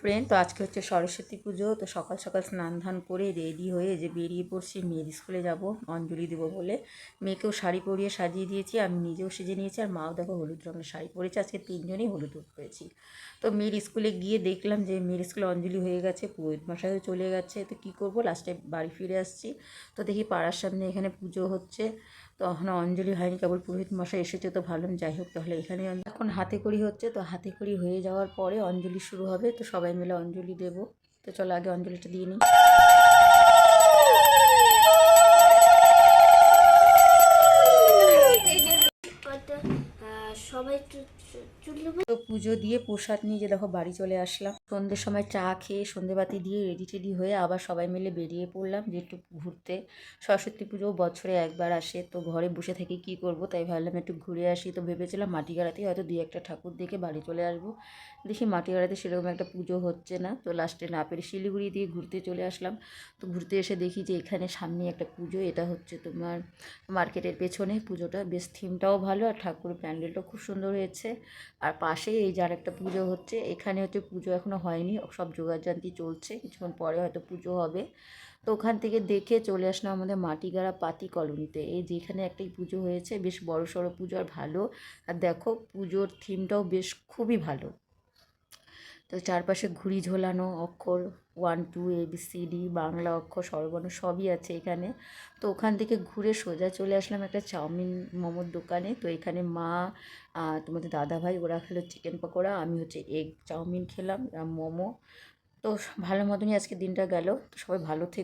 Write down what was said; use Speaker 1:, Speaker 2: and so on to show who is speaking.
Speaker 1: Friend তো আজকে হচ্ছে সরস্বতী পুজো, তো সকাল সকাল স্নান ধান করে রেডি হয়ে যে বেরিয়ে পড়ছি, মেয়ের স্কুলে যাব, অঞ্জলি দেবো বলে। মেয়েকেও শাড়ি পরিয়ে সাজিয়ে দিয়েছি, আমি নিজেও সেজে নিয়েছি, আর মাও দেখো হলুদ রঙের শাড়ি পরেছে, আজকে তিনজনেই হলুদ পরেছি তো মেয়ের স্কুলে গিয়ে দেখলাম যে মেয়ের স্কুলে অঞ্জলি হয়ে গেছে, পুরোহিত মশাইও চলে গেছে, তো কী করব? লাস্টে বাড়ি ফিরে আসছি, তো দেখি পাড়ার সামনে এখানে পুজো হচ্ছে। তো এখনও অঞ্জলি হয়নি, কেবল পুরোহিত মশাই এসেছে, তো ভাবলাম যাই হোক তাহলে এখানে এখন হাতে করি হচ্ছে, তো হাতে করি হয়ে যাওয়ার পরে অঞ্জলি শুরু হবে, তো সবাই মিলে অঞ্জলি দেব। তো চলো আগে অঞ্জলিটা দিয়ে নিই।
Speaker 2: সবাই
Speaker 1: তো পুজো দিয়ে প্রসাদ নিয়ে যে দেখো বাড়ি চলে আসলাম। সন্ধ্যের সময় চা খেয়ে সন্ধেবাতি দিয়ে রেডি টেডি হয়ে আবার সবাই মিলে বেরিয়ে পড়লাম যে একটু ঘুরতে। সরস্বতী পুজো বছরে একবার আসে, তো ঘরে বসে থেকে কি করব তাই ভাবলাম একটু ঘুরে আসি। তো ভেবেছিলাম মাটিগাড়াতেই হয়তো দুই একটা ঠাকুর দেখে বাড়ি চলে আসব। দেখি মাটিগাড়াতে সেরকম একটা পুজো হচ্ছে না, তো লাস্টে না পেরে শিলিগুড়ি দিয়ে ঘুরতে চলে আসলাম। তো ঘুরতে এসে দেখি যে এখানে সামনে একটা পুজো, এটা হচ্ছে তোমার মার্কেটের পেছনে পুজোটা। বেশ থিমটাও ভালো আর ঠাকুরের প্যান্ডেলটাও খুব সুন্দর হয়েছে। আর পাশেই এই যার একটা পুজো হচ্ছে, এখানে হচ্ছে পুজো এখনও হয়নি, সব যোগাযান্তি চলছে, কিছুক্ষণ পরে হয়তো পুজো হবে। তো ওখান থেকে দেখে চলে আসলাম আমাদের মাটিগাড়া পাতি কলোনিতে। এই যেখানে একটাই পুজো হয়েছে, বেশ বড় সড়ো পুজো আর ভালো। আর দেখো পুজোর থিমটাও বেশ খুবই ভালো। তো চারপাশে ঘুড়ি ঝোলানো, অক্ষর one two A B C D Bangla অক্ষর সর্বর্ণ সবই আছে এখানে। তো ওখান থেকে ঘুরে সোজা চলে আসলাম একটা চাউমিন মোমোর দোকানে। তো এখানে মা তোমাদের দাদা ভাই ওরা খেলো চিকেন পকোড়া, আমি হচ্ছে এগ চাউমিন খেলাম মোমো। তো ভালো মতনই আজকে দিনটা গেল। তো সবাই ভালো থেকে।